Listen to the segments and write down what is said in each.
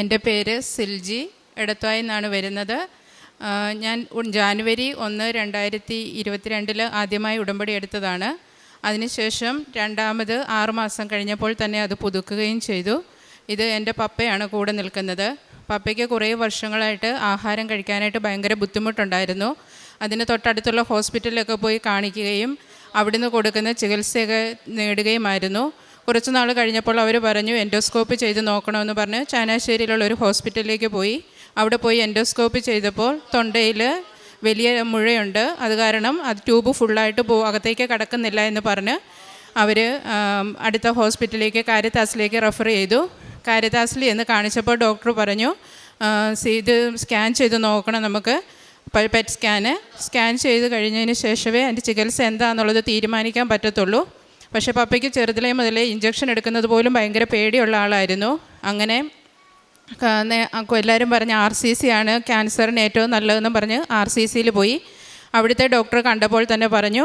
എന്റെ പേര് സിൽജി എടത്വായിൽ നിന്നാണ് വരുന്നത്. ഞാൻ ജാനുവരി ഒന്ന് രണ്ടായിരത്തി ഇരുപത്തിരണ്ടിൽ ആദ്യമായി ഉടമ്പടി എടുത്തതാണ്. അതിനുശേഷം രണ്ടാമത് ആറുമാസം കഴിഞ്ഞപ്പോൾ തന്നെ അത് പുതുക്കുകയും ചെയ്തു. ഇത് എന്റെ പപ്പയാണ് കൂടെ നിൽക്കുന്നത്. പപ്പയ്ക്ക് കുറേ വർഷങ്ങളായിട്ട് ആഹാരം കഴിക്കാനായിട്ട് ഭയങ്കര ബുദ്ധിമുട്ടുണ്ടായിരുന്നു. അതിന് തൊട്ടടുത്തുള്ള ഹോസ്പിറ്റലിലൊക്കെ പോയി കാണിക്കുകയും അവിടുന്ന് കൊടുക്കുന്ന ചികിത്സയൊക്കെ നേടുകയുമായിരുന്നു. കുറച്ച് നാൾ കഴിഞ്ഞപ്പോൾ അവർ പറഞ്ഞു എൻഡോസ്കോപ്പ് ചെയ്ത് നോക്കണമെന്ന് പറഞ്ഞ് ചാനാശ്ശേരിയിലുള്ള ഒരു ഹോസ്പിറ്റലിലേക്ക് പോയി. അവിടെ പോയി എൻഡോസ്കോപ്പ് ചെയ്തപ്പോൾ തൊണ്ടയിൽ വലിയ മുഴയുണ്ട്. അത് കാരണം അത് ട്യൂബ് ഫുള്ളായിട്ട് പോ അകത്തേക്ക് കടക്കുന്നില്ല എന്ന് പറഞ്ഞ് അവർ അടുത്ത ഹോസ്പിറ്റലിലേക്ക് കാര്യത്താസിലേക്ക് റെഫർ ചെയ്തു. കാരിത്താസിൽ എന്ന് കാണിച്ചപ്പോൾ ഡോക്ടർ പറഞ്ഞു ഇത് സ്കാൻ ചെയ്ത് നോക്കണം നമുക്ക് പെറ്റ് സ്കാന്. സ്കാൻ ചെയ്ത് കഴിഞ്ഞതിന് ശേഷമേ അതിന്റെ ചികിത്സ എന്താണെന്നുള്ളത് തീരുമാനിക്കാൻ പറ്റത്തുള്ളൂ. പക്ഷേ പപ്പയ്ക്ക് ചെറുതിലേ മുതലേ ഇഞ്ചക്ഷൻ എടുക്കുന്നത് പോലും ഭയങ്കര പേടിയുള്ള ആളായിരുന്നു. അങ്ങനെ എല്ലാവരും പറഞ്ഞ് ആർ സി സി ആണ് ക്യാൻസറിന് ഏറ്റവും നല്ലതെന്ന് പറഞ്ഞ് ആർ സി സിയിൽ പോയി. അവിടുത്തെ ഡോക്ടർ കണ്ടപ്പോൾ തന്നെ പറഞ്ഞു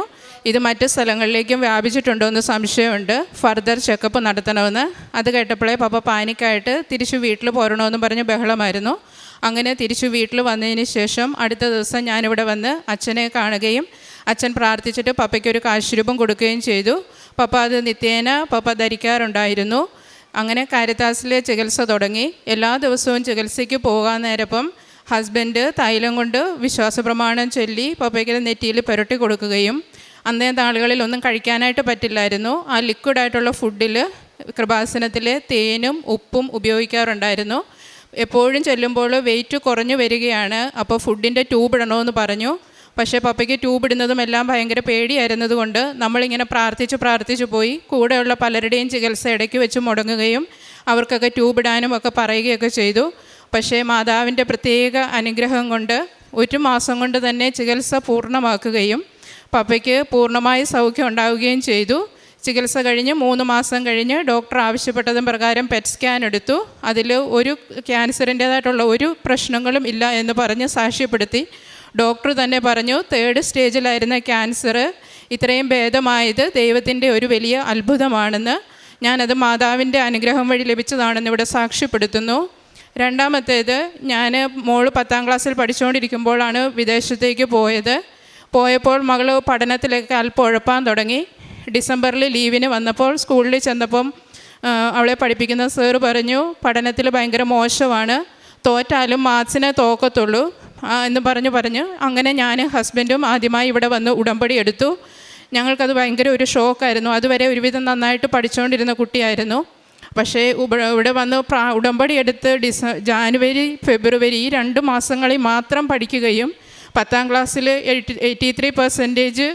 ഇത് മറ്റ് സ്ഥലങ്ങളിലേക്കും വ്യാപിച്ചിട്ടുണ്ടോ എന്ന് സംശയമുണ്ട്. ഫർദർ ചെക്കപ്പ് നടത്തണമെന്ന്. അത് കേട്ടപ്പോഴേ പപ്പ പാനിക്കായിട്ട് തിരിച്ചു വീട്ടിൽ പോരണമെന്ന് പറഞ്ഞ് ബഹളമായിരുന്നു. അങ്ങനെ തിരിച്ചു വീട്ടിൽ വന്നതിന് ശേഷം അടുത്ത ദിവസം ഞാനിവിടെ വന്ന് അച്ഛനെ കാണുകയും അച്ഛൻ പ്രാർത്ഥിച്ചിട്ട് പപ്പയ്ക്കൊരു കാശുരൂപം കൊടുക്കുകയും ചെയ്തു. പപ്പ അത് നിത്യേന പപ്പ ധരിക്കാറുണ്ടായിരുന്നു അങ്ങനെ കാരിത്താസിലെ ചികിത്സ തുടങ്ങി. എല്ലാ ദിവസവും ചികിത്സയ്ക്ക് പോകാൻ നേരപ്പം ഹസ്ബൻഡ് തൈലം കൊണ്ട് വിശ്വാസ പ്രമാണം ചൊല്ലി പപ്പയ്ക്ക് നെറ്റിയിൽ പുരട്ടി കൊടുക്കുകയും അന്നേ നാളുകളിൽ ഒന്നും കഴിക്കാനായിട്ട് പറ്റില്ലായിരുന്നു. ആ ലിക്വിഡായിട്ടുള്ള ഫുഡിൽ കൃപാസനത്തിൽ തേനും ഉപ്പും ഉപയോഗിക്കാറുണ്ടായിരുന്നു. എപ്പോഴും ചെല്ലുമ്പോൾ വെയിറ്റ് കുറഞ്ഞു വരികയാണ്. അപ്പോൾ ഫുഡിന്റെ ട്യൂബ് ഇടണമെന്ന് പറഞ്ഞു. പക്ഷേ പപ്പയ്ക്ക് ട്യൂബ് ഇടുന്നതും എല്ലാം ഭയങ്കര പേടിയായിരുന്നതുകൊണ്ട് നമ്മളിങ്ങനെ പ്രാർത്ഥിച്ച് പ്രാർത്ഥിച്ച് പോയി കൂടെയുള്ള പലരുടെയും ചികിത്സ ഇടയ്ക്ക് വെച്ച് മുടങ്ങുകയും അവർക്കൊക്കെ ട്യൂബ് ഇടാനും ഒക്കെ പറയുകയൊക്കെ ചെയ്തു. പക്ഷേ മാതാവിന്റെ പ്രത്യേക അനുഗ്രഹം കൊണ്ട് ഒരു മാസം കൊണ്ട് തന്നെ ചികിത്സ പൂർണമാക്കുകയും പപ്പയ്ക്ക് പൂർണമായ സൗഖ്യം ഉണ്ടാവുകയും ചെയ്തു. ചികിത്സ കഴിഞ്ഞ് മൂന്ന് മാസം കഴിഞ്ഞ് ഡോക്ടർ ആവശ്യപ്പെട്ടതും പ്രകാരം പെറ്റ് സ്കാൻ എടുത്തു. അതിൽ ഒരു ക്യാൻസറിന്റേതായിട്ടുള്ള ഒരു പ്രശ്നങ്ങളും ഇല്ല എന്ന് പറഞ്ഞ് സാക്ഷ്യപ്പെടുത്തി. ഡോക്ടർ തന്നെ പറഞ്ഞു തേർഡ് സ്റ്റേജിലായിരുന്ന ക്യാൻസർ ഇത്രയും ഭേദമായത് ദൈവത്തിന്റെ ഒരു വലിയ അത്ഭുതമാണെന്ന്. ഞാനത് മാതാവിന്റെ അനുഗ്രഹം വഴി ലഭിച്ചതാണെന്ന് ഇവിടെ സാക്ഷ്യപ്പെടുത്തുന്നു. രണ്ടാമത്തേത് ഞാൻ മോൾ പത്താം ക്ലാസ്സിൽ പഠിച്ചുകൊണ്ടിരിക്കുമ്പോഴാണ് വിദേശത്തേക്ക് പോയത്. പോയപ്പോൾ മകൾ പഠനത്തിലേക്ക് അല്പം ഉഴപ്പാൻ തുടങ്ങി. ഡിസംബറിൽ ലീവിന് വന്നപ്പോൾ സ്കൂളിൽ ചെന്നപ്പം അവളെ പഠിപ്പിക്കുന്ന സർ പറഞ്ഞു പഠനത്തിൽ ഭയങ്കര മോശമാണ്. തോറ്റാലും മാത്സിനെ തോക്കത്തുള്ളൂ. എന്ന് പറഞ്ഞു പറഞ്ഞ്. അങ്ങനെ ഞാൻ ഹസ്ബൻഡും ആദ്യമായി ഇവിടെ വന്ന് ഉടമ്പടി എടുത്തു. ഞങ്ങൾക്കത് ഭയങ്കര ഒരു ഷോക്കായിരുന്നു. അതുവരെ ഒരുവിധം നന്നായിട്ട് പഠിച്ചുകൊണ്ടിരുന്ന കുട്ടിയായിരുന്നു. പക്ഷേ ഇവിടെ വന്ന് പ്രാ ഉടമ്പടി എടുത്ത് ഡിസ ജാനുവരി ഫെബ്രുവരി ഈ രണ്ട് മാസങ്ങളിൽ മാത്രം പഠിക്കുകയും പത്താം ക്ലാസ്സിൽ എയ്റ്റി ത്രീ പെർസെന്റേജ്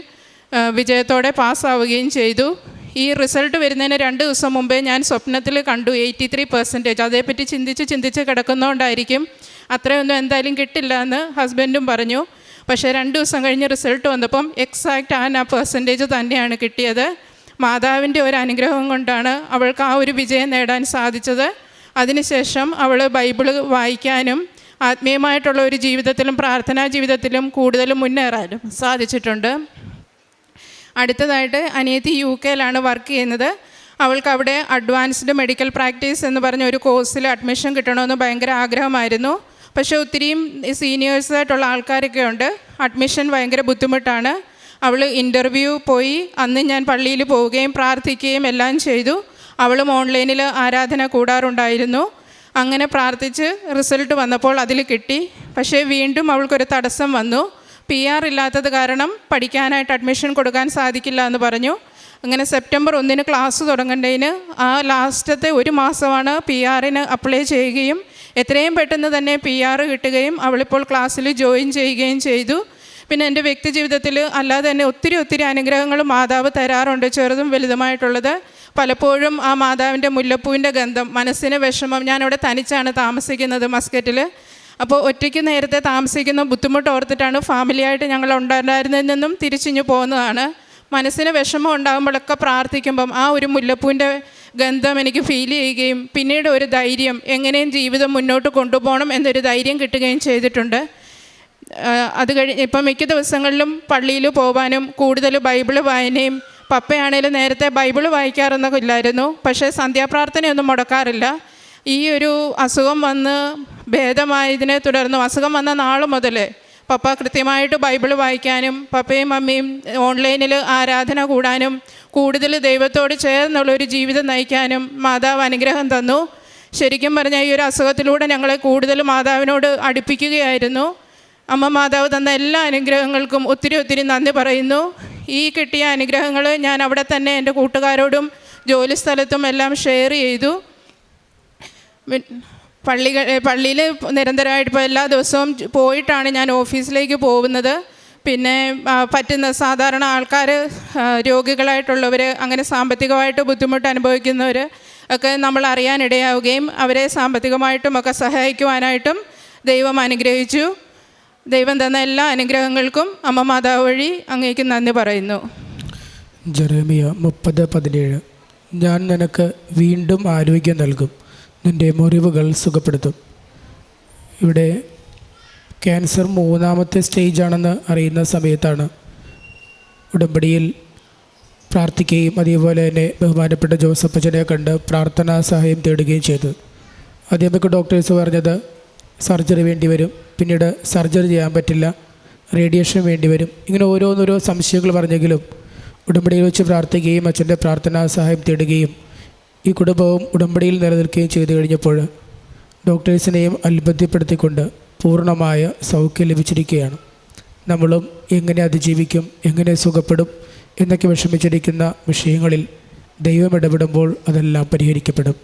വിജയത്തോടെ പാസ്സാവുകയും ചെയ്തു. ഈ റിസൾട്ട് വരുന്നതിന് രണ്ട് ദിവസം മുമ്പേ ഞാൻ സ്വപ്നത്തിൽ കണ്ടു എയ്റ്റി ത്രീ പെർസെന്റേജ്. അതേപ്പറ്റി ചിന്തിച്ച് ചിന്തിച്ച് കിടക്കുന്നതുകൊണ്ടായിരിക്കും അത്രയൊന്നും എന്തായാലും കിട്ടില്ല എന്ന് ഹസ്ബൻഡും പറഞ്ഞു. പക്ഷേ രണ്ട് ദിവസം കഴിഞ്ഞ് റിസൾട്ട് വന്നപ്പം എക്സാക്റ്റ് ആ ആ പെർസെന്റേജ് തന്നെയാണ് കിട്ടിയത്. മാതാവിന്റെ ഒരു അനുഗ്രഹം കൊണ്ടാണ് അവൾക്ക് ആ ഒരു വിജയം നേടാൻ സാധിച്ചത്. അതിനുശേഷം അവൾ ബൈബിൾ വായിക്കാനും ആത്മീയമായിട്ടുള്ള ഒരു ജീവിതത്തിലും പ്രാർത്ഥനാ ജീവിതത്തിലും കൂടുതൽ മുന്നേറാനും സാധിച്ചിട്ടുണ്ട്. അടുത്തതായിട്ട് അനിയത്തി യു കെയിലാണ് വർക്ക് ചെയ്യുന്നത്. അവൾക്ക് അവിടെ അഡ്വാൻസ്ഡ് മെഡിക്കൽ പ്രാക്ടീസ് എന്ന് പറഞ്ഞ ഒരു കോഴ്സിൽ അഡ്മിഷൻ കിട്ടണമെന്ന് ഭയങ്കര ആഗ്രഹമായിരുന്നു. പക്ഷേ ഒത്തിരിയും സീനിയേഴ്സായിട്ടുള്ള ആൾക്കാരൊക്കെ ഉണ്ട് അഡ്മിഷൻ ഭയങ്കര ബുദ്ധിമുട്ടാണ്. അവൾ ഇന്റർവ്യൂ പോയി. അന്ന് ഞാൻ പള്ളിയിൽ പോവുകയും പ്രാർത്ഥിക്കുകയും എല്ലാം ചെയ്തു. അവളും ഓൺലൈനിൽ ആരാധന കൂടാറുണ്ടായിരുന്നു. അങ്ങനെ പ്രാർത്ഥിച്ച് റിസൾട്ട് വന്നപ്പോൾ അതിൽ കിട്ടി. പക്ഷേ വീണ്ടും അവൾക്കൊരു തടസ്സം വന്നു. പി ആർ ഇല്ലാത്തത് കാരണം പഠിക്കാനായിട്ട് അഡ്മിഷൻ കൊടുക്കാൻ സാധിക്കില്ല എന്ന് പറഞ്ഞു. അങ്ങനെ സെപ്റ്റംബർ ഒന്നിന് ക്ലാസ് തുടങ്ങേണ്ടതിന് ആ ലാസ്റ്റത്തെ ഒരു മാസമാണ് പി ആറിന് അപ്ലൈ ചെയ്യുകയും എത്രയും പെട്ടെന്ന് തന്നെ പി ആർ കിട്ടുകയും അവളിപ്പോൾ ക്ലാസ്സിൽ ജോയിൻ ചെയ്യുകയും ചെയ്തു. പിന്നെ എന്റെ വ്യക്തി ജീവിതത്തിൽ അല്ലാതെ തന്നെ ഒത്തിരി ഒത്തിരി അനുഗ്രഹങ്ങൾ മാതാവ് തരാറുണ്ട്. ചെറുതും വലുതുമായിട്ടുള്ളത്. പലപ്പോഴും ആ മാതാവിന്റെ മുല്ലപ്പൂവിന്റെ ഗന്ധം മനസ്സിന് വിഷമം ഞാനിവിടെ തനിച്ചാണ് താമസിക്കുന്നത് മസ്കറ്റിൽ. അപ്പോൾ ഒറ്റയ്ക്ക് നേരത്തെ താമസിക്കുന്ന ബുദ്ധിമുട്ട് ഓർത്തിട്ടാണ് ഫാമിലിയായിട്ട് ഞങ്ങൾ ഉണ്ടായിരുന്നതിൽ നിന്നും തിരിച്ചിഞ്ഞു പോകുന്നതാണ് മനസ്സിന് വിഷമം ഉണ്ടാകുമ്പോഴൊക്കെ പ്രാർത്ഥിക്കുമ്പം ആ ഒരു മുല്ലപ്പൂവിന്റെ ഗന്ധം എനിക്ക് ഫീൽ ചെയ്യുകയും പിന്നീട് ഒരു ധൈര്യം എങ്ങനെയും ജീവിതം മുന്നോട്ട് കൊണ്ടുപോകണം എന്നൊരു ധൈര്യം കിട്ടുകയും ചെയ്തിട്ടുണ്ട്. അത് കഴിഞ്ഞ് ഇപ്പം മിക്ക ദിവസങ്ങളിലും പള്ളിയിൽ പോകാനും കൂടുതൽ ബൈബിൾ വായനയും പപ്പയാണേലും നേരത്തെ ബൈബിൾ വായിക്കാറൊന്നും ഇല്ലായിരുന്നു പക്ഷേ സന്ധ്യാപ്രാർത്ഥനയൊന്നും മുടക്കാറില്ല. ഈ ഒരു അസുഖം വന്ന് ഭേദമായതിനെ തുടർന്ന് അസുഖം വന്ന നാൾ മുതൽ പപ്പ കൃത്യമായിട്ട് ബൈബിൾ വായിക്കാനും പപ്പയും മമ്മിയും ഓൺലൈനിൽ ആരാധന കൂടാനും കൂടുതൽ ദൈവത്തോട് ചേർന്നുള്ള ഒരു ജീവിതം നയിക്കാനും മാതാവ് അനുഗ്രഹം തന്നു. ശരിക്കും പറഞ്ഞാൽ ഈ ഒരു അസുഖത്തിലൂടെ ഞങ്ങളെ കൂടുതൽ മാതാവിനോട് അടുപ്പിക്കുകയായിരുന്നു. അമ്മ മാതാവ് തന്ന എല്ലാ അനുഗ്രഹങ്ങൾക്കും ഒത്തിരി ഒത്തിരി നന്ദി പറയുന്നു. ഈ കിട്ടിയ അനുഗ്രഹങ്ങൾ ഞാൻ അവിടെ തന്നെ എന്റെ കൂട്ടുകാരോടും ജോലി സ്ഥലത്തും എല്ലാം ഷെയർ ചെയ്തു. പള്ളികൾ പള്ളിയിൽ നിരന്തരമായിട്ട് ഇപ്പോൾ എല്ലാ ദിവസവും പോയിട്ടാണ് ഞാൻ ഓഫീസിലേക്ക് പോകുന്നത്. പിന്നെ പറ്റുന്ന സാധാരണ ആൾക്കാർ രോഗികളായിട്ടുള്ളവർ അങ്ങനെ സാമ്പത്തികമായിട്ട് ബുദ്ധിമുട്ട് അനുഭവിക്കുന്നവർ ഒക്കെ നമ്മൾ അറിയാനിടയാവുകയും അവരെ സാമ്പത്തികമായിട്ടും ഒക്കെ സഹായിക്കുവാനായിട്ടും ദൈവം അനുഗ്രഹിച്ചു. ദൈവം തന്ന എല്ലാ അനുഗ്രഹങ്ങൾക്കും അമ്മ മാതാവ് വഴി അങ്ങേക്ക് നന്ദി പറയുന്നു. ജെറേമിയ മുപ്പത് പതിനേഴ്. ഞാൻ നിനക്ക് വീണ്ടും ആരോഗ്യം നൽകും. നിന്റെ മുറിവുകൾ സുഖപ്പെടുത്തും. ഇവിടെ ക്യാൻസർ മൂന്നാമത്തെ സ്റ്റേജാണെന്ന് അറിയുന്ന സമയത്താണ് ഉടമ്പടിയിൽ പ്രാർത്ഥിക്കുകയും അതേപോലെ തന്നെ ബഹുമാനപ്പെട്ട ജോസഫ് അച്ഛനെ കണ്ട് പ്രാർത്ഥനാ സഹായം തേടുകയും ചെയ്തു. ആദ്യം നമുക്ക് ഡോക്ടേഴ്സ് പറഞ്ഞത് സർജറി വേണ്ടി വരും പിന്നീട് സർജറി ചെയ്യാൻ പറ്റില്ല റേഡിയേഷൻ വേണ്ടി വരും. ഇങ്ങനെ ഓരോന്നോരോ സംശയങ്ങൾ പറഞ്ഞെങ്കിലും ഉടമ്പടിയിൽ വെച്ച് പ്രാർത്ഥിക്കുകയും അച്ഛന്റെ പ്രാർത്ഥനാ സഹായം തേടുകയും ഈ കുടുംബവും ഉടമ്പടിയിൽ നിലനിൽക്കുകയും ചെയ്തു കഴിഞ്ഞപ്പോൾ ഡോക്ടേഴ്സിനെയും അത്ഭുതപ്പെടുത്തിക്കൊണ്ട് പൂർണമായ സൗഖ്യം ലഭിച്ചിരിക്കുകയാണ്. നമ്മളും എങ്ങനെ അതിജീവിക്കും എങ്ങനെ സുഖപ്പെടും എന്നൊക്കെ വിഷമിച്ചിരിക്കുന്ന വിഷയങ്ങളിൽ ദൈവം ഇടപെടുമ്പോൾ അതെല്ലാം പരിഹരിക്കപ്പെടും.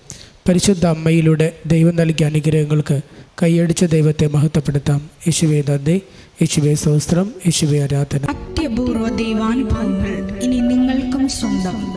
പരിശുദ്ധ അമ്മയിലൂടെ ദൈവം നൽകിയ അനുഗ്രഹങ്ങൾക്ക് കൈയടിച്ച ദൈവത്തെ മഹത്വപ്പെടുത്താം. യേശുവേ നന്ദി. യേശുവേ സഹസ്രം യേശുവേ ആരാധന. അത്യപൂർവ ദൈവാനുഭവങ്ങൾ ഇനി നിങ്ങൾക്കും സ്വന്തം.